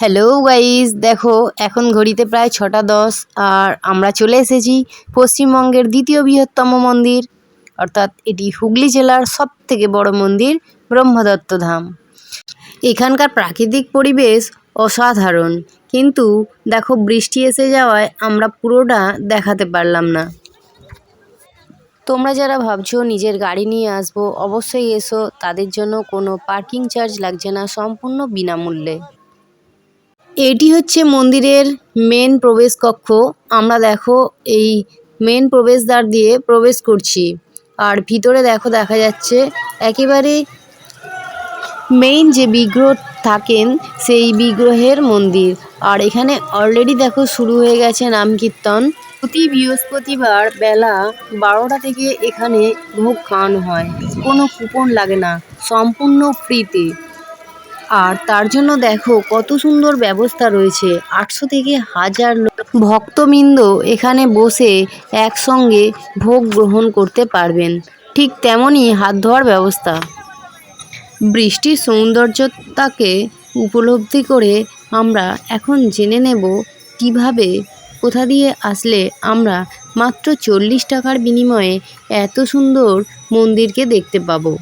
Hello guys দেখো, এখন ঘড়িতে প্রায় ছটা দশ, আর আমরা চলে এসেছি পশ্চিমবঙ্গের দ্বিতীয় বৃহত্তম মন্দির, অর্থাৎ এটি হুগলি জেলার সব থেকে বড় মন্দির, ব্রহ্মদত্ত ধাম। এখানকার প্রাকৃতিক পরিবেশ অসাধারণ, কিন্তু দেখো বৃষ্টি এসে যাওয়ায় আমরা পুরোটা দেখাতে পারলাম না। তোমরা যারা ভাবছ নিজের গাড়ি নিয়ে আসব, অবশ্যই এসো, তাদের জন্য কোনো পার্কিং চার্জ লাগছে না সম্পূর্ণ বিনামূল্যে। এটি হচ্ছে মন্দিরের মেন প্রবেশ কক্ষ আমরা দেখো এই মেন প্রবেশদ্বার দিয়ে প্রবেশ করছি। আর ভিতরে দেখো দেখা যাচ্ছে একেবারে মেইন যে বিগ্রহ থাকেন সেই বিগ্রহের মন্দির। আর এখানে অলরেডি দেখো শুরু হয়ে গেছে নাম কীর্তন। প্রতি বৃহস্পতিবার বেলা বারোটা থেকে এখানে ভোগ খাওয়ানো হয়। কোনো কুপন লাগে না। সম্পূর্ণ ফ্রিতে আর তার জন্য দেখো কত সুন্দর ব্যবস্থা রয়েছে। আটশো থেকে হাজার ভক্তবৃন্দ এখানে বসে একসঙ্গে ভোগ গ্রহণ করতে পারবেন। ঠিক তেমনই হাত ধোয়ার ব্যবস্থা। বৃষ্টির সৌন্দর্যতাকে উপলব্ধি করে আমরা এখন জেনে নেব কীভাবে, কোথা দিয়ে আসলে আমরা মাত্র চল্লিশ টাকার বিনিময়ে এত সুন্দর মন্দিরকে দেখতে পাবো।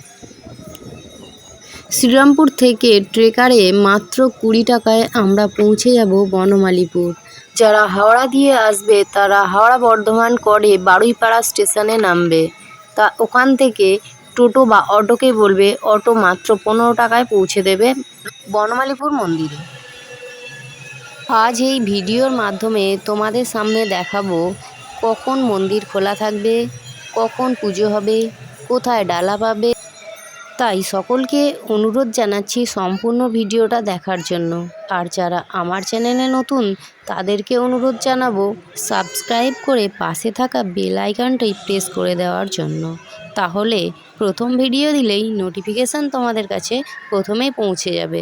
শ্রীরামপুর থেকে ট্রেকারে মাত্র কুড়ি টাকায় আমরা পৌঁছে যাব বনমালীপুর। যারা হাওড়া দিয়ে আসবে, তারা হাওড়া বর্ধমান করে বারুইপাড়া স্টেশনে নামবে। তা ওখান থেকে টোটো বা অটোকে বলবে, অটো মাত্র পনেরো টাকায় পৌঁছে দেবে বনমালীপুর মন্দিরে। আজ এই ভিডিওর মাধ্যমে তোমাদের সামনে দেখাবো কখন মন্দির খোলা থাকবে, কখন পুজো হবে, কোথায় ডালা পাবে তাই সকলকে অনুরোধ জানাচ্ছি সম্পূর্ণ ভিডিওটা দেখার জন্য। আর যারা আমার চ্যানেলে নতুন, তাদেরকে অনুরোধ জানাব সাবস্ক্রাইব করে পাশে থাকা বেল আইকনটাই প্রেস করে দেওয়ার জন্য। তাহলে প্রথম ভিডিও দিলেই নোটিফিকেশান তোমাদের কাছে প্রথমেই পৌঁছে যাবে।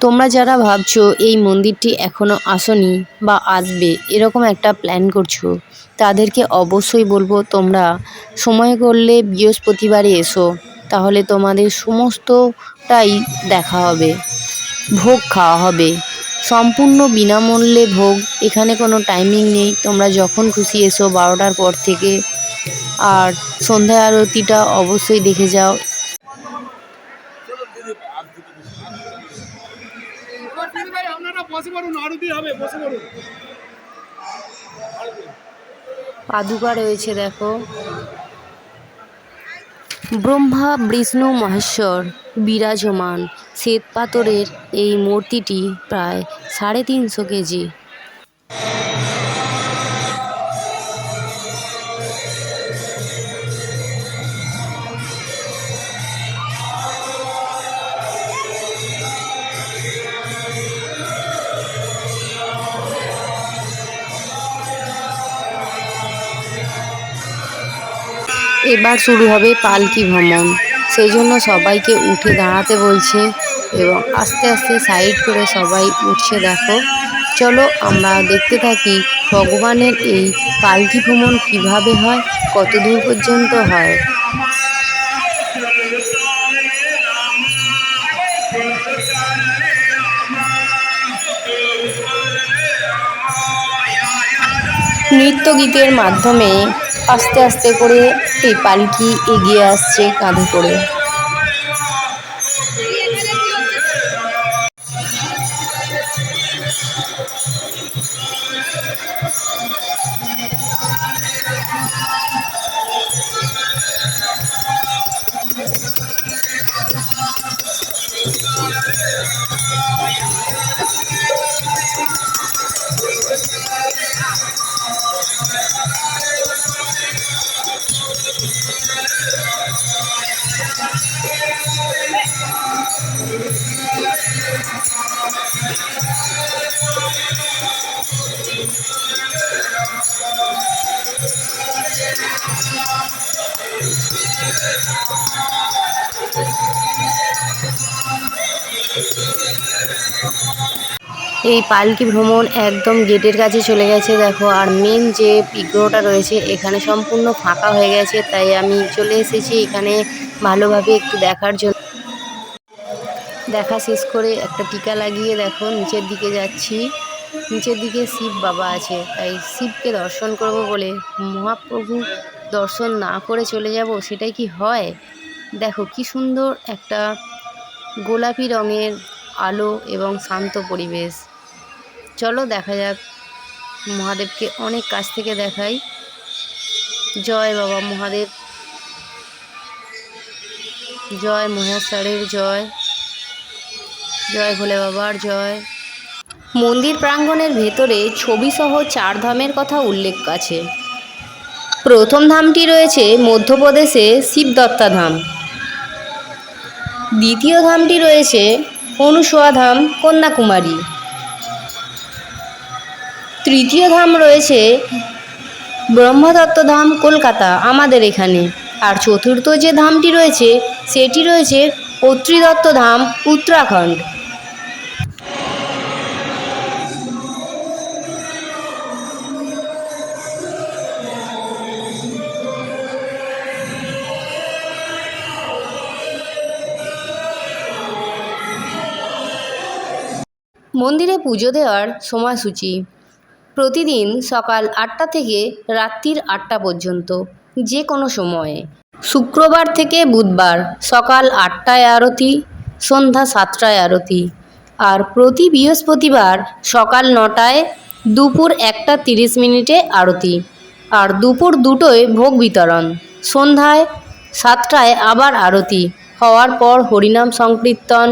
তোমরা যারা ভাবছ এই মন্দিরটি এখনও আসনি বা আসবে, এরকম একটা প্ল্যান করছ, তাদেরকে অবশ্যই বলব তোমরা সময় করলে বৃহস্পতিবারে এসো, তাহলে তোমাদের সমস্তটাই দেখা হবে, ভোগ খাওয়া হবে। সম্পূর্ণ বিনামূল্যে ভোগ, এখানে কোনো টাইমিং নেই, তোমরা যখন খুশি এসো বারোটার পর থেকে। আর সন্ধ্যা আরতিটা অবশ্যই দেখে যাও পাদুকা রয়েছে, দেখো। ব্রহ্মা, বিষ্ণু, মহেশ্বর বিরাজমান। শ্বেত পাথরের এই মূর্তিটি প্রায় সাড়ে তিনশো কেজি। এবার শুরু হবে পালকি ভ্রমণ। সেই জন্য সবাইকে উঠে দাঁড়াতে বলছে এবং আস্তে আস্তে সাইড করে সবাই উঠছে দেখো। চলো আমরা দেখতে থাকি ভগবানের এই পালকি ভ্রমণ কীভাবে হয় কত দূর পর্যন্ত হয়। নৃত্য গীতের মাধ্যমে আস্তে আস্তে করে এই পালকি এগিয়ে আসছে কাঁধে করে। এই পালকি ভ্রমণ একদম গেটের কাছে চলে গেছে, দেখো। আর মেন যে বিগ্রহটা রয়েছে, এখানে সম্পূর্ণ ফাঁকা হয়ে গেছে, তাই আমি চলে এসেছি এখানে ভালোভাবে একটু দেখার জন্য। দেখা শেষ করে একটা টিকা লাগিয়ে দেখো, নিচের দিকে যাচ্ছি। নিচের দিকে শিব বাবা আছে, তাই শিবকে দর্শন করব বলে মহাপ্রভু দর্শন না করে চলে যাব, সেটাই কি হয়? দেখো কি সুন্দর একটা গোলাপি রঙের আলো এবং শান্ত পরিবেশ। চলো দেখা যাক। মহাদেবকে অনেক কাছ থেকে দেখাই। জয় বাবা মহাদেব। জয় মহেশ্বরের জয়। জয় ভোলে বাবার জয়। মন্দির প্রাঙ্গণের ভেতরে ছবিসহ চার ধামের কথা উল্লেখ আছে। প্রথম ধামটি রয়েছে মধ্যপ্রদেশে শিবদত্তা ধাম। দ্বিতীয় ধামটি রয়েছে অনুসোয়া ধাম, কন্যাকুমারী। তৃতীয় ধাম রয়েছে ব্রহ্মদত্ত ধাম কলকাতা, আমাদের এখানে। আর চতুর্থ যে ধামটি রয়েছে, সেটি রয়েছে অত্রিদত্ত ধাম উত্তরাখণ্ড। মন্দিরে পুজো দেওয়ার সময়সূচি। প্রতিদিন সকাল আটটা থেকে রাত্রির আটটা পর্যন্ত, যে কোনো সময়ে। শুক্রবার থেকে বুধবার সকাল আটটায় আরতি, সন্ধ্যা সাতটায় আরতি। আর প্রতি বৃহস্পতিবার সকাল নটায় দুপুর একটা তিরিশ মিনিটে আরতি। আর দুপুর দুটোয় ভোগ বিতরণ। সন্ধ্যায় সাতটায় আবার আরতি। হওয়ার পর হরিনাম সংকীর্তন।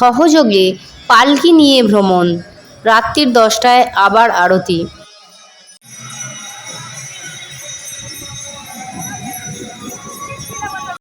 সহযোগে পালকি নিয়ে ভ্রমণ। রাত্রির দশটায় আবার আরতি।